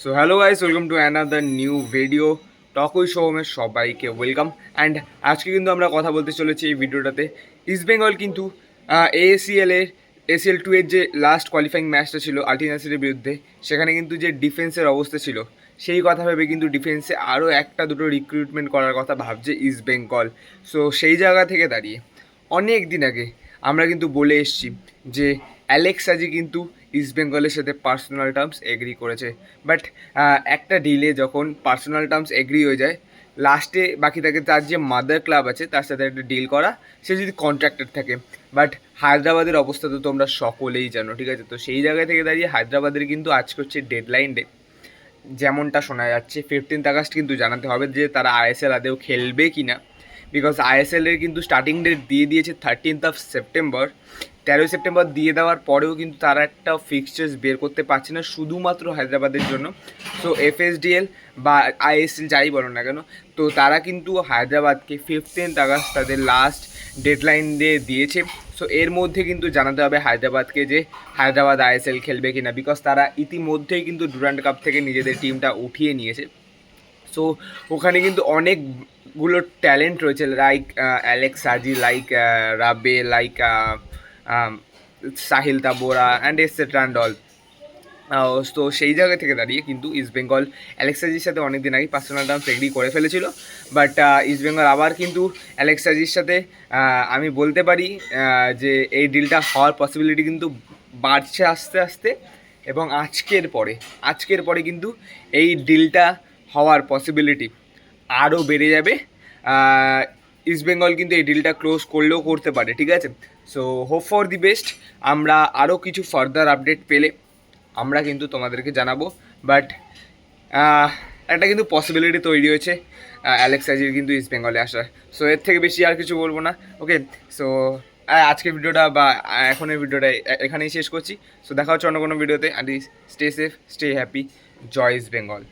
So hello guys welcome to another new video টকই শোমের সবাইকে welcome and আজকে কিন্তু আমরা কথা বলতে চলেছি এই ভিডিওটাতে। ইস্ট বেঙ্গল কিন্তু এএসিএল এর এসিএল টু এর যে লাস্ট কোয়ালিফাইং ম্যাচটা ছিল আলটিনাসির বিরুদ্ধে, সেখানে কিন্তু যে ডিফেন্সের অবস্থা ছিল, সেই কথা ভেবে কিন্তু ডিফেন্সে আরও একটা দুটো রিক্রুটমেন্ট করার কথা ভাবছে ইস্ট বেঙ্গল সো সেই জায়গা থেকে দাঁড়িয়ে, অনেক দিন আগে আমরা কিন্তু বলে এসেছি যে অ্যালেক্সাজি কিন্তু ইস্ট বেঙ্গলের সাথে পার্সোনাল টার্মস এগ্রি করেছে। বাট একটা ডিলে যখন পার্সোনাল টার্মস এগ্রি হয়ে যায় লাস্টে বাকি থাকে তার যে মাদার ক্লাব আছে, তার সাথে একটা ডিল করা, সে যদি কন্ট্রাক্টেড থাকে। বাট হায়দ্রাবাদের অবস্থা তো তোমরা সকলেই জানো, ঠিক আছে? তো সেই জায়গা থেকে দাঁড়িয়ে হায়দ্রাবাদের কিন্তু আজকে হচ্ছে ডেডলাইন ডে যেমনটা শোনা যাচ্ছে ফিফটিন্থ আগস্ট কিন্তু জানাতে হবে যে তারা আইএসএল আদেও খেলবে কি না বিকজ আইএসএল এর কিন্তু স্টার্টিং ডেট দিয়ে দিয়েছে থার্টিনথ অফ সেপ্টেম্বর তেরোই সেপ্টেম্বর দিয়ে দেওয়ার পরেও কিন্তু তারা একটা ফিক্সচার্স বের করতে পারছে না, শুধুমাত্র হায়দ্রাবাদের জন্য। সো এফএসডিএল বা আইএসএল যাই বলো না কেন, তো তারা কিন্তু হায়দ্রাবাদকে ফিফটিন্থ আগস্ট তাদের লাস্ট ডেডলাইন দিয়ে দিয়েছে। সো এর মধ্যে কিন্তু জানাতে হবে হায়দ্রাবাদকে যে হায়দ্রাবাদ আইএসএল খেলবে কিনা বিকজ তারা ইতিমধ্যেই কিন্তু ডুরান্ড কাপ থেকে নিজেদের টিমটা উঠিয়ে নিয়েছে। সো ওখানে কিন্তু অনেকগুলো ট্যালেন্ট রয়েছে like Alex Saji like Rabe like Sahil Tavora and etcetera and তো সেই জায়গা থেকে দাঁড়িয়ে কিন্তু ইস্ট বেঙ্গল অ্যালেক্সাজির সাথে অনেক দিন আগে পার্সোনাল টার্মস এগ্রি করে ফেলেছিল। বাট ইস্ট বেঙ্গল আবার কিন্তু অ্যালেক্সাজির সাথে আমি বলতে পারি যে এই ডিলটা হওয়ার পসিবিলিটি কিন্তু বাড়ছে আস্তে আস্তে এবং আজকের পরে আজকের পরে কিন্তু এই ডিলটা হওয়ার পসিবিলিটি আরও বেড়ে যাবে। ইস্ট বেঙ্গল কিন্তু এই ডিলটা ক্লোজ করলেও করতে পারে, ঠিক আছে? So hope for the best আমরা আরও কিছু ফার্দার আপডেট পেলে আমরা কিন্তু তোমাদেরকে জানাব। বাট একটা কিন্তু পসিবিলিটি তৈরি হয়েছে অ্যালেক্স আজির কিন্তু ইস্ট বেঙ্গলে আসার। সো এর থেকে বেশি আর কিছু বলব না ওকে সো আজকের ভিডিওটা বা এখনের ভিডিওটা এখানেই শেষ করছি। সো দেখা হচ্ছে অন্য কোনো ভিডিওতে। And stay safe stay happy Joy East Bengal